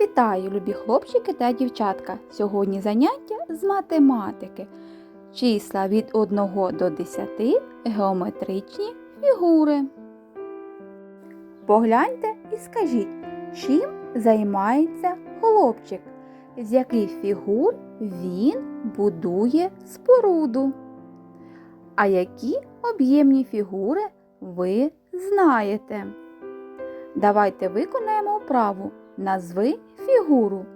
Вітаю, любі хлопчики та дівчатка! Сьогодні заняття з математики. Числа від 1 до 10 геометричні фігури. Погляньте і скажіть, чим займається хлопчик, з яких фігур він будує споруду. А які об'ємні фігури ви знаєте? Давайте виконаємо вправу. Назви фігуру.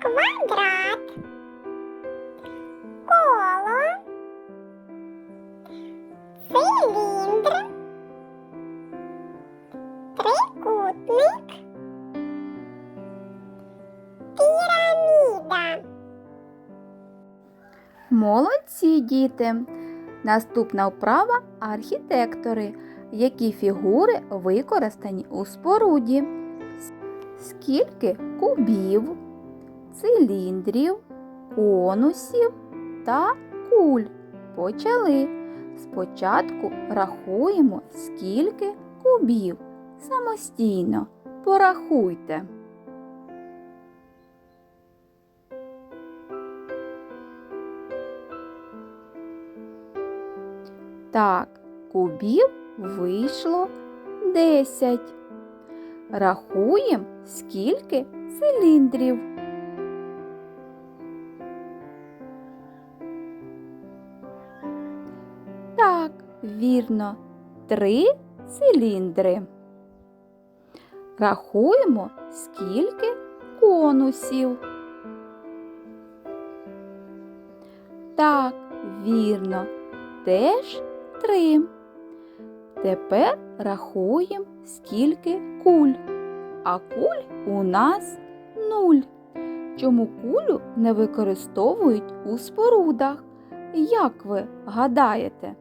квадрат, коло, циліндр, трикутник, піраміда. Молодці діти! Наступна вправа архітектори. Які фігури використані у споруді? Скільки кубів, циліндрів, конусів та куль? Почали. Спочатку рахуємо, скільки кубів. Самостійно порахуйте. Так, кубів вийшло 10. Рахуємо, скільки циліндрів. Так, вірно, три циліндри. Рахуємо, скільки конусів. Так, вірно, теж три. Тепер рахуємо, скільки куль. А куль у нас нуль. Чому кулю не використовують у спорудах? Як ви гадаєте?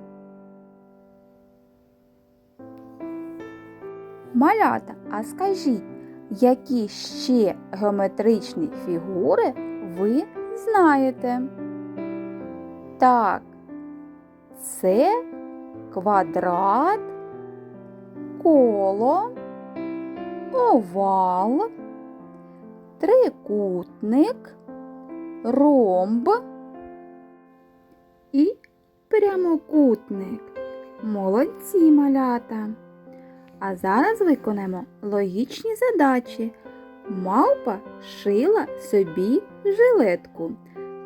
Малята, а скажіть, які ще геометричні фігури ви знаєте? Так, це квадрат, коло, овал, трикутник, ромб і прямокутник. Молодці малята. А зараз виконаємо логічні задачі. Мавпа шила собі жилетку,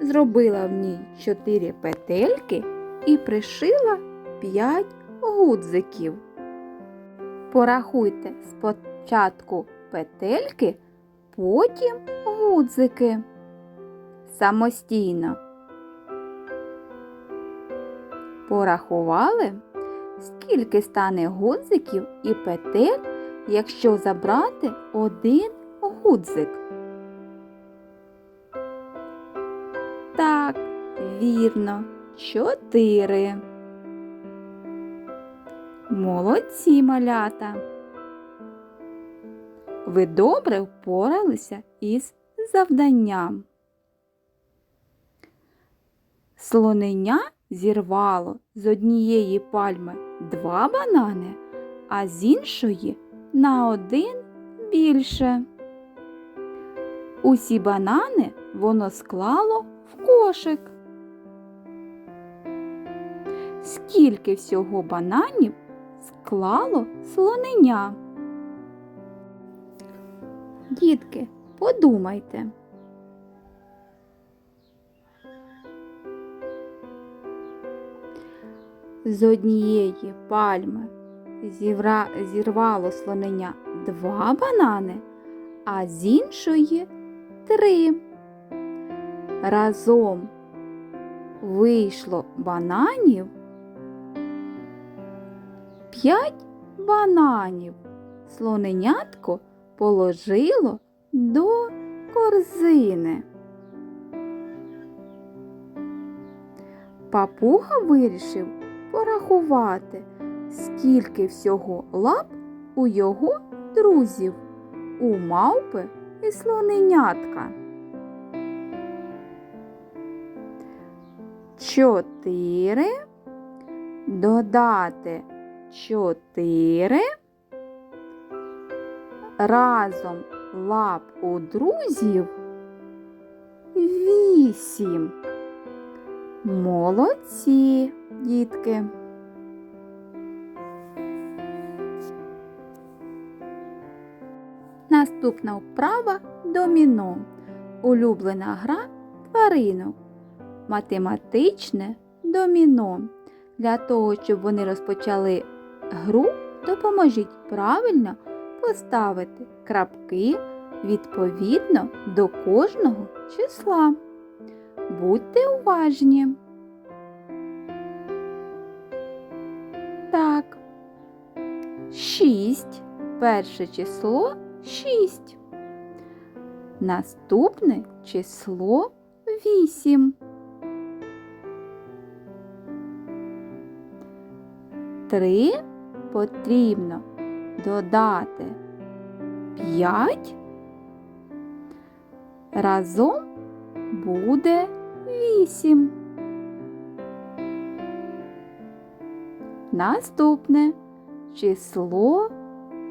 зробила в ній чотири петельки і пришила 5 гудзиків. Порахуйте спочатку петельки, потім гудзики. Самостійно. Порахували, скільки стане гудзиків і петель, якщо забрати один гудзик. Так, вірно, чотири. Молодці малята. Ви добре впоралися із завданням. Слонення зірвало з однієї пальми два банани, а з іншої на один більше. Усі банани воно склало в кошик. Скільки всього бананів склало слонення? Дітки, подумайте. З однієї пальми зівра... зірвало слонення два банани, а з іншої три. Разом вийшло бананів п'ять бананів. Слоненятко положило до корзини. Папуга вирішив порахувати, скільки всього лап у його друзів, у мавпи і слоненятка. Чотири додати чотири разом лап у друзів вісім. Молодці, дітки. Наступна вправа доміно. Улюблена гра тваринок. Математичне доміно. Для того, щоб вони розпочали гру, допоможіть правильно поставити крапки відповідно до кожного числа. Будьте уважні. Так. Шість. Перше число шість. Наступне число вісім. Три потрібно додати п'ять. Разом буде вісім. Наступне число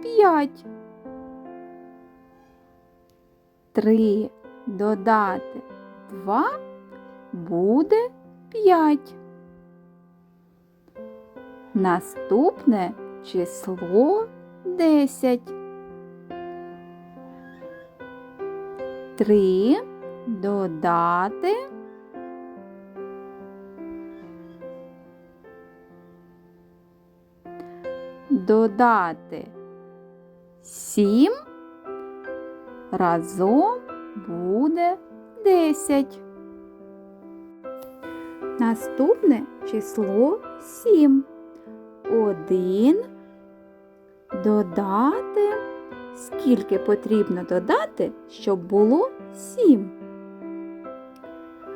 п'ять. Три додати два буде п'ять. Наступне число десять. Три додати додати сім разом буде десять. Наступне число сім. Один додати. Скільки потрібно додати, щоб було сім?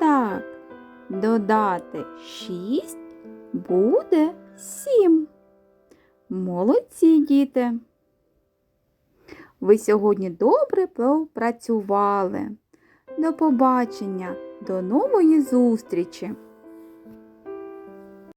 Так, додати шість буде сім. Молодці, діти. Ви сьогодні добре попрацювали. До побачення, до нової зустрічі!